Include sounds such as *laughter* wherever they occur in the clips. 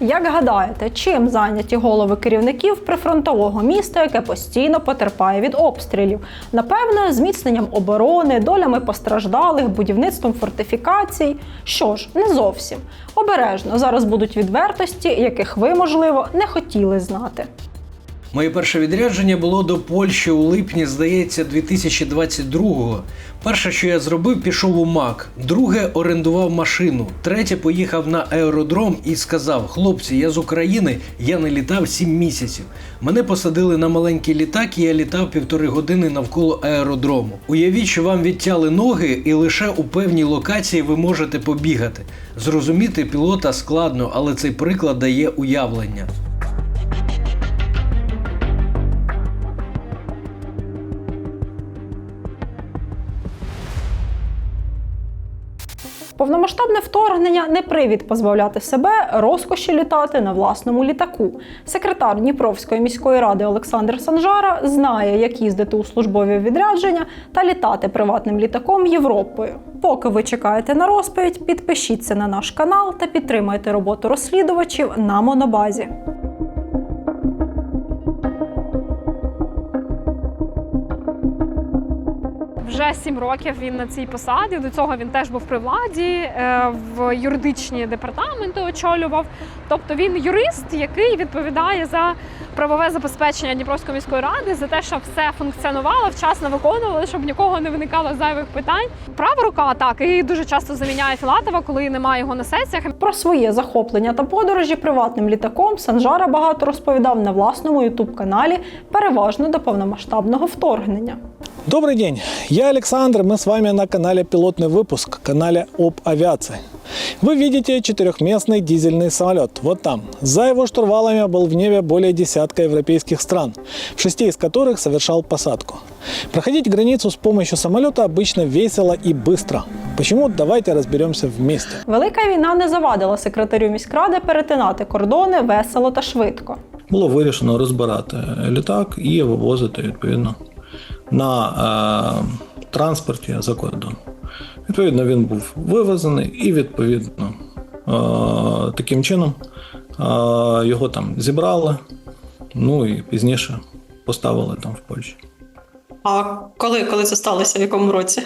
Як гадаєте, чим зайняті голови керівників прифронтового міста, яке постійно потерпає від обстрілів? Напевне, зміцненням оборони, долями постраждалих, будівництвом фортифікацій. Що ж, не зовсім. Обережно зараз будуть відвертості, яких ви, можливо, не хотіли знати. Моє перше відрядження було до Польщі у липні, здається, 2022-го. Перше, що я зробив, пішов у МАК. Друге орендував машину. Третє поїхав на аеродром і сказав: хлопці, я з України, я не літав сім місяців. Мене посадили на маленький літак, і я літав півтори години навколо аеродрому. Уявіть, що вам відтяли ноги, і лише у певній локації ви можете побігати. Зрозуміти пілота складно, але цей приклад дає уявлення. Повномасштабне вторгнення не привід позбавляти себе розкоші літати на власному літаку. Секретар Дніпровської міської ради Олександр Санжара знає, як їздити у службові відрядження та літати приватним літаком Європою. Поки ви чекаєте на розповідь, підпишіться на наш канал та підтримайте роботу розслідувачів на монобазі. Вже сім років він на цій посаді. До цього він теж був при владі, е, в юридичні департаменти очолював. Тобто він юрист, який відповідає за правове забезпечення Дніпровської міської ради, за те, щоб все функціонувало, вчасно виконували, щоб нікого не виникало зайвих питань. Права рука так і дуже часто заміняє Філатова, коли немає його на сесіях. Про своє захоплення та подорожі приватним літаком Санжара багато розповідав на власному ютуб-каналі, переважно до повномасштабного вторгнення. Добрый день, я Александр, мы с вами на канале «Пилотный выпуск», канале об авиации. Вы видите четырехместный дизельный самолет, вот там. За его штурвалами был в небе более десятка европейских стран, в шести из которых совершал посадку. Проходить границу с помощью самолета обычно весело и быстро. Почему? Давайте разберемся вместе. Велика війна не завадила секретарю міськради перетинати кордони весело та швидко. було вирішено розбирати літак і вивозити відповідно на е, транспорті за кордон. Відповідно, він був вивезений і відповідно таким чином його там зібрали, ну і пізніше поставили там в Польщі. А коли, коли це сталося, в якому році?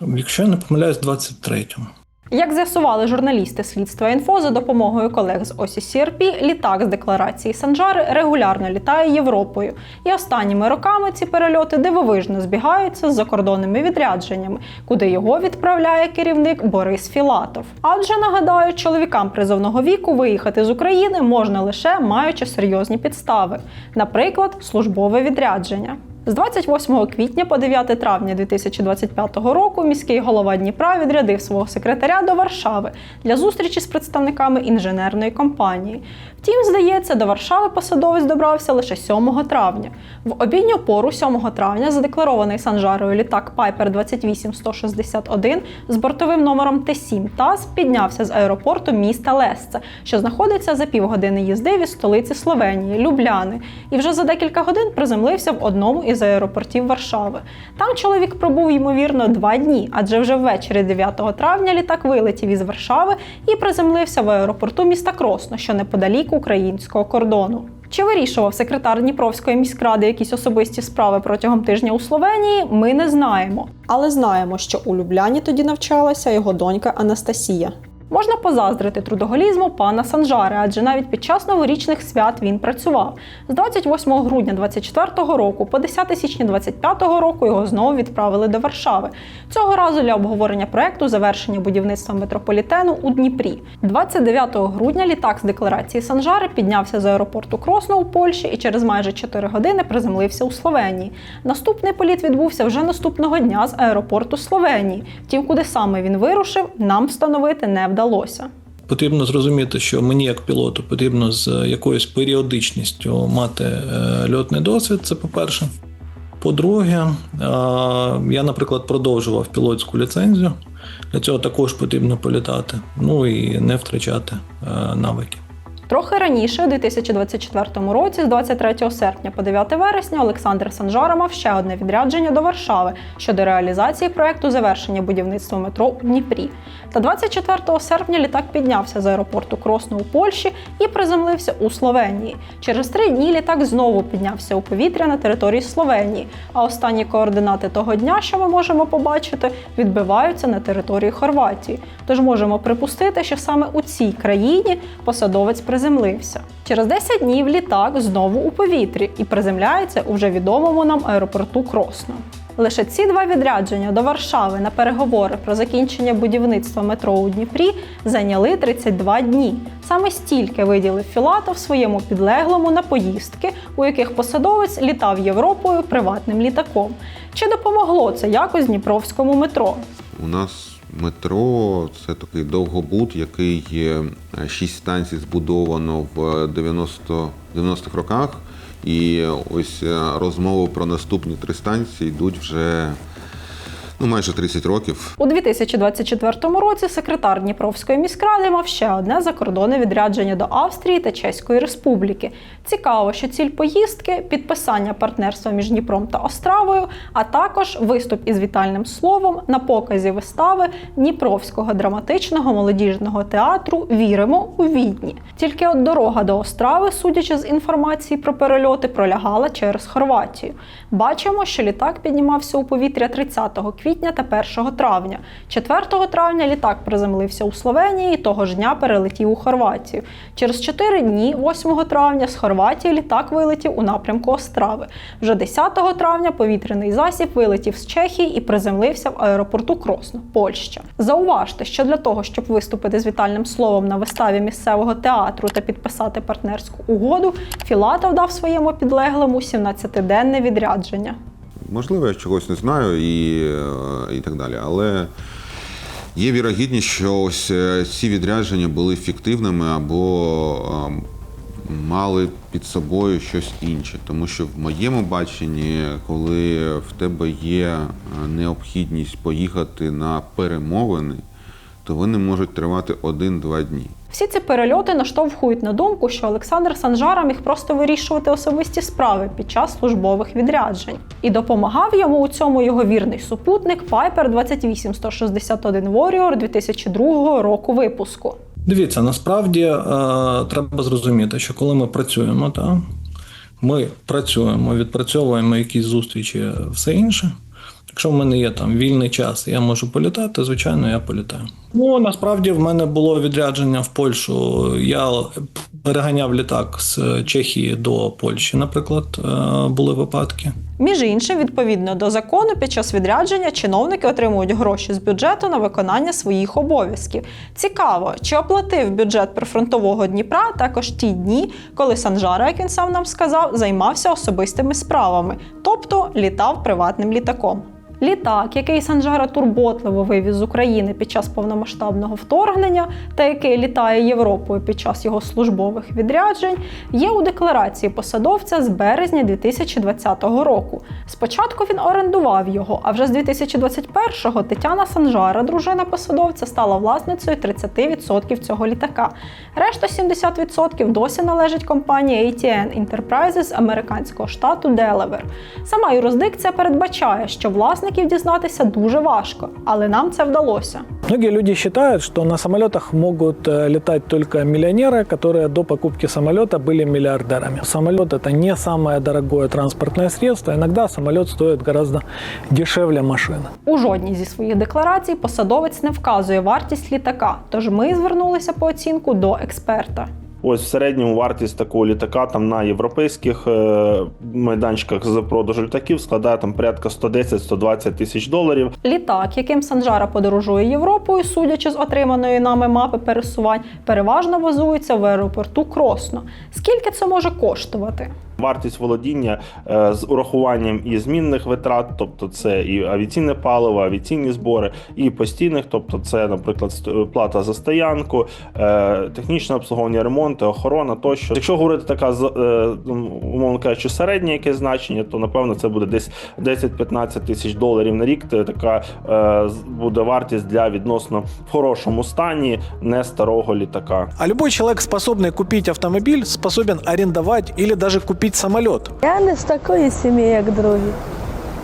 Якщо я не помиляюсь, 23-му. Як з'ясували журналісти слідства інфо за допомогою колег з ОСІСРП, літак з декларації Санжари регулярно літає Європою. І останніми роками ці перельоти дивовижно збігаються з закордонними відрядженнями, куди його відправляє керівник Борис Філатов. Адже нагадаю, чоловікам призовного віку виїхати з України можна лише маючи серйозні підстави, наприклад, службове відрядження. З 28 квітня по 9 травня 2025 року міський голова Дніпра відрядив свого секретаря до Варшави для зустрічі з представниками інженерної компанії. Втім, здається, до Варшави посадовець добрався лише 7 травня. В обідню пору 7 травня задекларований Санжарою літак Piper 28161 з бортовим номером Т7 ТАС піднявся з аеропорту міста Лесце, що знаходиться за півгодини їзди від столиці Словенії Любляни, і вже за декілька годин приземлився в одному із аеропортів Варшави. Там чоловік пробув ймовірно два дні, адже вже ввечері 9 травня літак вилетів із Варшави і приземлився в аеропорту міста Кросно, що неподалік українського кордону. Чи вирішував секретар Дніпровської міськради якісь особисті справи протягом тижня у Словенії? Ми не знаємо. Але знаємо, що у Любляні тоді навчалася його донька Анастасія. Можна позаздрити трудоголізму пана Санжари, адже навіть під час новорічних свят він працював. З 28 грудня 24 року по 10 січня 25 року його знову відправили до Варшави. Цього разу для обговорення проекту завершення будівництва метрополітену у Дніпрі. 29 грудня літак з декларації Санжари піднявся з аеропорту Кросно у Польщі і через майже 4 години приземлився у Словенії. Наступний політ відбувся вже наступного дня з аеропорту Словенії. Втім, куди саме він вирушив, нам встановити не вдалося. Потрібно зрозуміти, що мені як пілоту потрібно з якоюсь періодичністю мати е, льотний досвід. Це по-перше. По-друге, е, я, наприклад, продовжував пілотську ліцензію. Для цього також потрібно політати, ну і не втрачати е, навики. Трохи раніше, у 2024 році, з 23 серпня по 9 вересня, Олександр Санжара мав ще одне відрядження до Варшави щодо реалізації проекту завершення будівництва метро у Дніпрі. Та 24 серпня літак піднявся з аеропорту Кросно у Польщі і приземлився у Словенії. Через три дні літак знову піднявся у повітря на території Словенії. А останні координати того дня, що ми можемо побачити, відбиваються на території Хорватії. Тож можемо припустити, що саме у цій країні посадовець приземлився. Через 10 днів літак знову у повітрі і приземляється у вже відомому нам аеропорту Кросно. Лише ці два відрядження до Варшави на переговори про закінчення будівництва метро у Дніпрі зайняли 32 дні. Саме стільки виділив Філатов своєму підлеглому на поїздки, у яких посадовець літав Європою приватним літаком. Чи допомогло це якось Дніпровському метро? У нас метро це такий довгобуд, який е, шість станцій збудовано в 90 90-х роках. І ось е, розмови про наступні три станції йдуть вже ну, майже 30 років. У 2024 році секретар Дніпровської міськради мав ще одне закордонне відрядження до Австрії та Чеської Республіки. Цікаво, що ціль поїздки підписання партнерства між Дніпром та Остравою, а також виступ із вітальним словом на показі вистави Дніпровського драматичного молодіжного театру Віримо у Відні. Тільки от дорога до Острави, судячи з інформації про перельоти, пролягала через Хорватію. Бачимо, що літак піднімався у повітря 30 квітня та 1 травня. 4 травня літак приземлився у Словенії і того ж дня перелетів у Хорватію. Через 4 дні, 8 травня, з Хорватії літак вилетів у напрямку Острави. Вже 10 травня повітряний засіб вилетів з Чехії і приземлився в аеропорту Кросно, Польща. Зауважте, що для того, щоб виступити з вітальним словом на виставі місцевого театру та підписати партнерську угоду, Філатов дав своєму підлеглому 17-денне відрядження. Можливо, я чогось не знаю і, е, і так далі. Але є вірогідність, що ось е, ці відрядження були фіктивними або е, мали під собою щось інше. Тому що в моєму баченні, коли в тебе є е, необхідність поїхати на перемовини, то вони можуть тривати один-два дні. Всі ці перельоти наштовхують на думку, що Олександр Санжара міг просто вирішувати особисті справи під час службових відряджень. І допомагав йому у цьому його вірний супутник Piper 28161 Warrior 2002 року випуску. Дивіться, насправді е, треба зрозуміти, що коли ми працюємо, та, ми працюємо, відпрацьовуємо якісь зустрічі, все інше. Якщо в мене є там вільний час, і я можу політати, звичайно, я політаю. Ну насправді в мене було відрядження в Польщу. Я переганяв літак з Чехії до Польщі, наприклад, е, були випадки. Між іншим, відповідно до закону, під час відрядження чиновники отримують гроші з бюджету на виконання своїх обов'язків. Цікаво, чи оплатив бюджет прифронтового Дніпра також ті дні, коли Санжара, як він сам нам сказав, займався особистими справами, тобто літав приватним літаком. Літак, який Санжара турботливо вивіз з України під час повномасштабного вторгнення, та який літає Європою під час його службових відряджень, є у декларації посадовця з березня 2020 року. Спочатку він орендував його, а вже з 2021-го Тетяна Санжара, дружина посадовця, стала власницею 30% цього літака. Решта 70% досі належить компанії ATN Enterprises американського штату Делавер. Сама юрисдикція передбачає, що власників дізнатися дуже важко, але нам це вдалося. Многие люди считают, что на самолетах могут э, летать только миллионеры, которые до покупки самолета были миллиардерами. Самолет это не самое дорогое транспортное средство. Иногда самолет стоит гораздо дешевле машины. У жодній зі своїх декларацій посадовець не вказує вартість літака, тож ми звернулися по оцінку до експерта. Ось в середньому вартість такого літака там на європейських е, майданчиках з продажу літаків складає там порядка 110-120 тисяч доларів. Літак, яким Санжара подорожує Європою, судячи з отриманої нами мапи пересувань, переважно базується в аеропорту Кросно. Скільки це може коштувати? Вартість володіння е, з урахуванням і змінних витрат, тобто це і авіаційне паливо, авіаційні збори, і постійних, тобто це, наприклад, плата за стоянку, е, технічне обслуговування, ремонти, охорона тощо. Якщо говорити така е, умовно кажучи, середнє якесь значення, то напевно це буде десь 10-15 тисяч доларів на рік. Така е, буде вартість для відносно в хорошому стані, не старого літака. А любой человек, способный купить автомобиль, способен арендовать или даже купить самолет. Я не з такої сім'ї, як другі.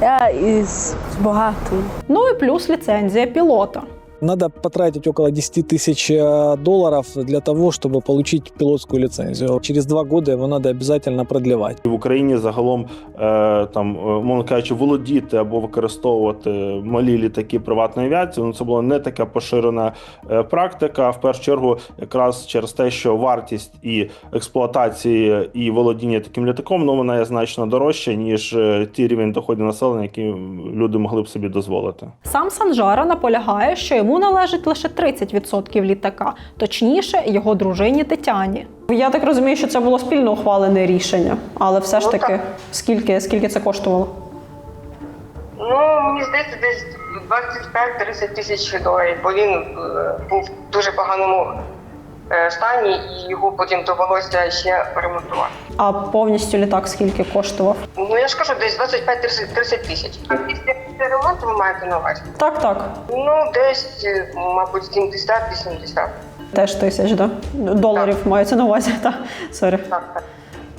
Я із багатої. Ну і плюс ліцензія пілота. Надо потратить около 10 тысяч э, долларов для того, чтобы получить пилотскую лицензию. Через два года его надо обязательно продлевать. в Україні загалом е, там, е, мовно кажучи, володіти або використовувати малі літаки приватної авіації. Ну це була не така поширена е, практика. В першу чергу, якраз через те, що вартість і експлуатації і володіння таким літаком, ну вона є значно дорожча ніж е, ті рівень доходів населення, які люди могли б собі дозволити. Сам Санжара наполягає, що йому належить лише 30% літака, точніше, його дружині Тетяні. Я так розумію, що це було спільно ухвалене рішення, але все ж Ну, таки, скільки, скільки це коштувало? Ну, мені здається, десь 25-30 тисяч доларів, бо він е, був в дуже поганому стані, і його потім довелося ще ремонтувати. А повністю літак скільки коштував? Ну я ж кажу, десь 25-30 тисяч. А після ремонту ви маєте на увазі? Так, так. Ну, десь, е, мабуть, 70-80. Теж тисяч, да? Доларів мається на увазі. *laughs* Та сорі. Так, так.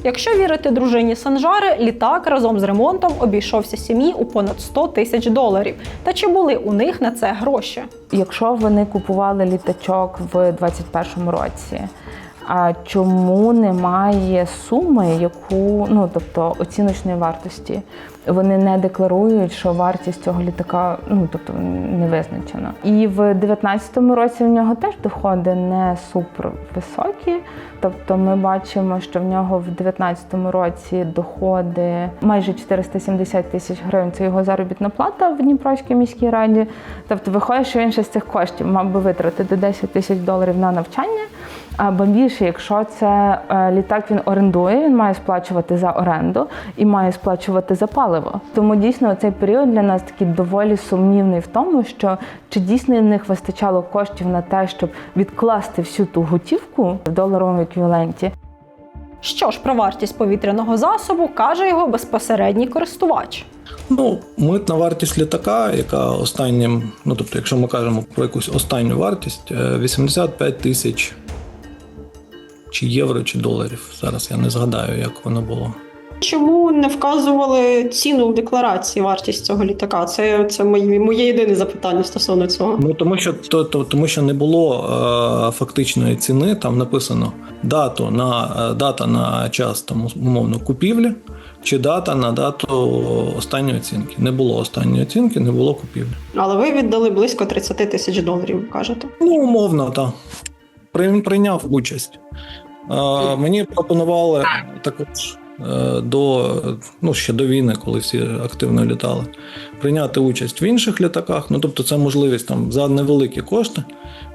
Якщо вірити дружині Санжари, літак разом з ремонтом обійшовся сім'ї у понад 100 тисяч доларів. Та чи були у них на це гроші? Якщо вони купували літачок в 2021 році, а чому немає суми, яку ну тобто оціночної вартості? Вони не декларують, що вартість цього літака ну тобто не визначена. І в 2019 році в нього теж доходи не супер високі. Тобто ми бачимо, що в нього в 2019 році доходи майже 470 тисяч гривень. Це його заробітна плата в Дніпровській міській раді. Тобто виходить, що він ще з цих коштів мав би витратити 10 тисяч доларів на навчання. Або більше, якщо це е, літак він орендує, він має сплачувати за оренду і має сплачувати за паливо. Тому дійсно цей період для нас такий доволі сумнівний в тому, що чи дійсно в них вистачало коштів на те, щоб відкласти всю ту готівку в доларовому еквіваленті. Що ж про вартість повітряного засобу каже його безпосередній користувач. Ну, митна вартість літака, яка останнім, ну тобто, якщо ми кажемо про якусь останню вартість, е, 85 тисяч чи євро, чи доларів. Зараз я не згадаю, як воно було. Чому не вказували ціну в декларації вартість цього літака? Це, це моє, моє єдине запитання стосовно цього. Ну тому що то, то тому, що не було е, фактичної ціни. Там написано дату на е, дата на час там умовно купівлі, чи дата на дату останньої оцінки. Не було останньої оцінки, не було купівлі. Але ви віддали близько 30 тисяч доларів, кажете. Ну, умовно, так. При, прийняв участь. Мені пропонували також е, до, ну, ще до війни, коли всі активно літали, прийняти участь в інших літаках. Ну, тобто, це можливість там за невеликі кошти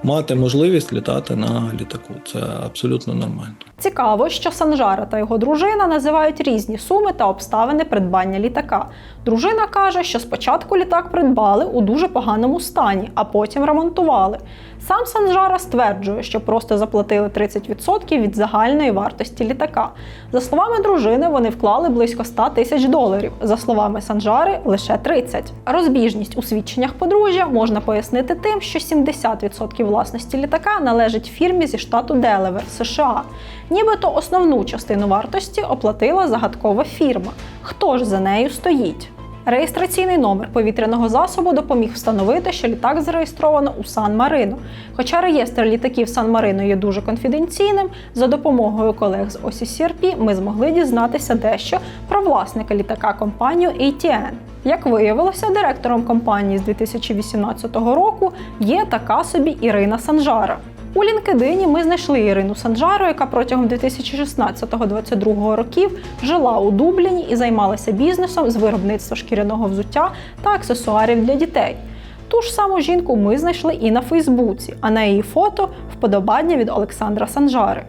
мати можливість літати на літаку. Це абсолютно нормально. Цікаво, що Санжара та його дружина називають різні суми та обставини придбання літака. Дружина каже, що спочатку літак придбали у дуже поганому стані, а потім ремонтували. Сам Санжара стверджує, що просто заплатили 30% від загальної вартості літака. За словами дружини, вони вклали близько 100 тисяч доларів. За словами Санжари, лише 30. Розбіжність у свідченнях подружжя можна пояснити тим, що 70% власності літака належить фірмі зі штату Делавер, США. Нібито основну частину вартості оплатила загадкова фірма. Хто ж за нею стоїть? Реєстраційний номер повітряного засобу допоміг встановити, що літак зареєстровано у Сан-Марино. Хоча реєстр літаків Сан-Марино є дуже конфіденційним, за допомогою колег з OCCRP ми змогли дізнатися дещо про власника літака компанію ATN. Як виявилося, директором компанії з 2018 року є така собі Ірина Санжара. У LinkedIn ми знайшли Ірину Санжару, яка протягом 2016-2022 років жила у Дубліні і займалася бізнесом з виробництва шкіряного взуття та аксесуарів для дітей. Ту ж саму жінку ми знайшли і на Фейсбуці, а на її фото вподобання від Олександра Санжари.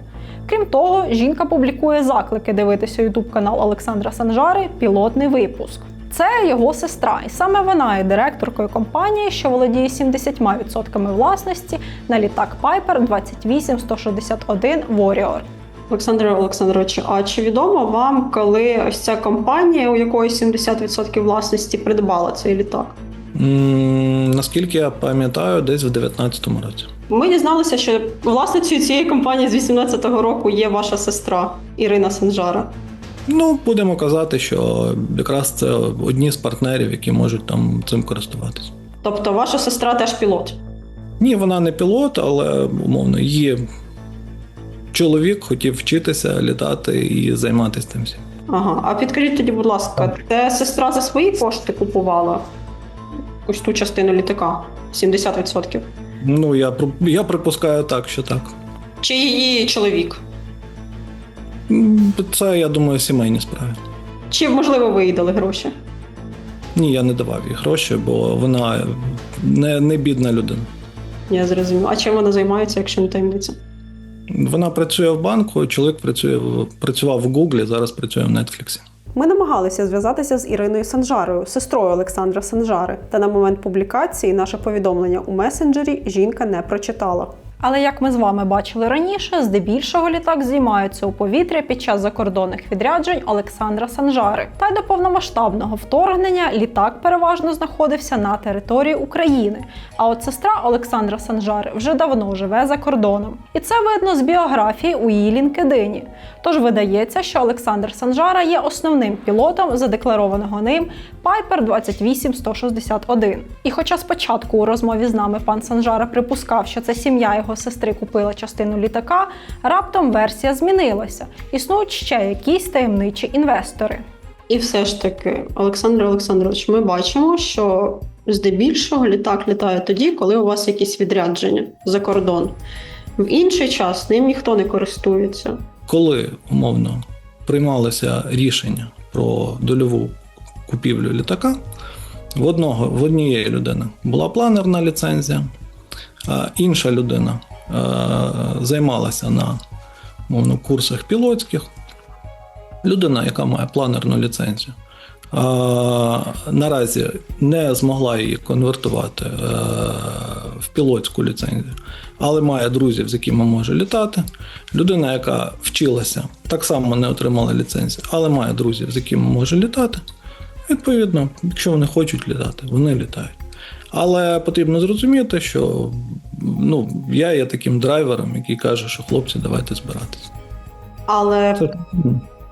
Крім того, жінка публікує заклики дивитися ютуб канал Олександра Санжари Пілотний випуск. Це його сестра, і саме вона є директоркою компанії, що володіє 70% власності на літак Piper 28161 Warrior. Олександре Олександровичу, а чи відомо вам, коли ось ця компанія, у якої 70% власності придбала цей літак? М, Наскільки я пам'ятаю, десь в 19-му році. Ми дізналися, що власницею цієї компанії з 18-го року є ваша сестра Ірина Санжара. Ну, будемо казати, що якраз це одні з партнерів, які можуть там цим користуватися. Тобто ваша сестра теж пілот. Ні, вона не пілот, але умовно її чоловік хотів вчитися літати і займатися цим всім. Ага. А підкажіть тоді, будь ласка, це сестра за свої кошти купувала ось ту частину літака 70%? Ну, я, я припускаю так, що так. Чи її чоловік? Це, я думаю, сімейні справи. Чи можливо ви їй дали гроші? Ні, я не давав їй гроші, бо вона не, не бідна людина. Я зрозумів. А чим вона займається, якщо не таємниця? Вона працює в банку, чоловік працює в, працював в Гуглі, зараз працює в Нетфліксі. Ми намагалися зв'язатися з Іриною Санжарою, сестрою Олександра Санжари. Та на момент публікації наше повідомлення у месенджері жінка не прочитала. Але як ми з вами бачили раніше, здебільшого літак здіймається у повітря під час закордонних відряджень Олександра Санжари. Та й до повномасштабного вторгнення літак переважно знаходився на території України. А от сестра Олександра Санжари вже давно живе за кордоном. І це видно з біографії у її лінкедині. Тож видається, що Олександр Санжара є основним пілотом задекларованого ним Piper 28161. І хоча спочатку у розмові з нами пан Санжара припускав, що це сім'я його сестри купила частину літака, раптом версія змінилася. Існують ще якісь таємничі інвестори. І все ж таки, Олександр Олександрович, ми бачимо, що здебільшого літак літає тоді, коли у вас якісь відрядження за кордон. В інший час ним ніхто не користується. Коли умовно приймалося рішення про дольову купівлю літака, в одного в однієї людини була планерна ліцензія, інша людина е, займалася на мовно, курсах пілотських. Людина, яка має планерну ліцензію, е, наразі не змогла її конвертувати е, в пілотську ліцензію, але має друзів, з якими може літати. Людина, яка вчилася, так само не отримала ліцензію, але має друзів, з якими може літати. Відповідно, якщо вони хочуть літати, вони літають. Але потрібно зрозуміти, що ну, я є таким драйвером, який каже, що хлопці, давайте збиратися. Але Це,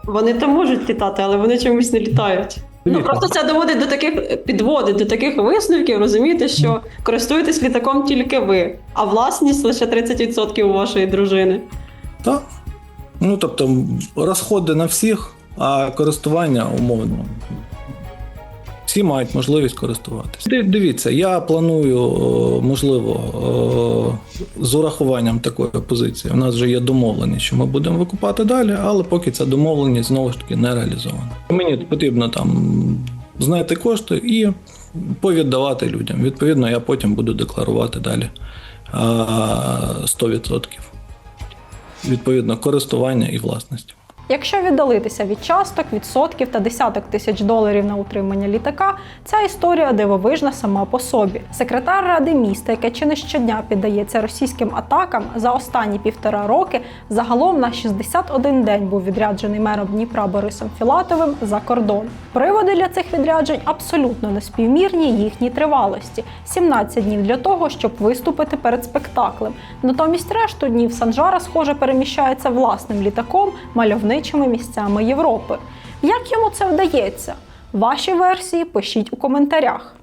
вони там можуть літати, але вони чомусь не літають. Ну просто це доводить до таких підводить до таких висновків, розумієте, що користуєтесь літаком тільки ви, а власність лише 30% у вашої дружини. Так. Ну, тобто, розходи на всіх, а користування умовно. Всі мають можливість користуватися. Дивіться, я планую, можливо, з урахуванням такої позиції. У нас вже є домовленість, що ми будемо викупати далі, але поки ця домовленість знову ж таки не реалізована. Мені потрібно там знайти кошти і повіддавати людям. Відповідно, я потім буду декларувати далі а, 100% відповідно користування і власності. Якщо віддалитися від часток, відсотків та десяток тисяч доларів на утримання літака, ця історія дивовижна сама по собі. Секретар ради міста, яке чи не щодня піддається російським атакам, за останні півтора роки загалом на 61 день був відряджений мером Дніпра Борисом Філатовим за кордон. Приводи для цих відряджень абсолютно неспівмірні їхній тривалості 17 днів для того, щоб виступити перед спектаклем. Натомість решту днів Санжара, схоже, переміщається власним літаком мальовничими місцями Європи. Як йому це вдається? Ваші версії пишіть у коментарях.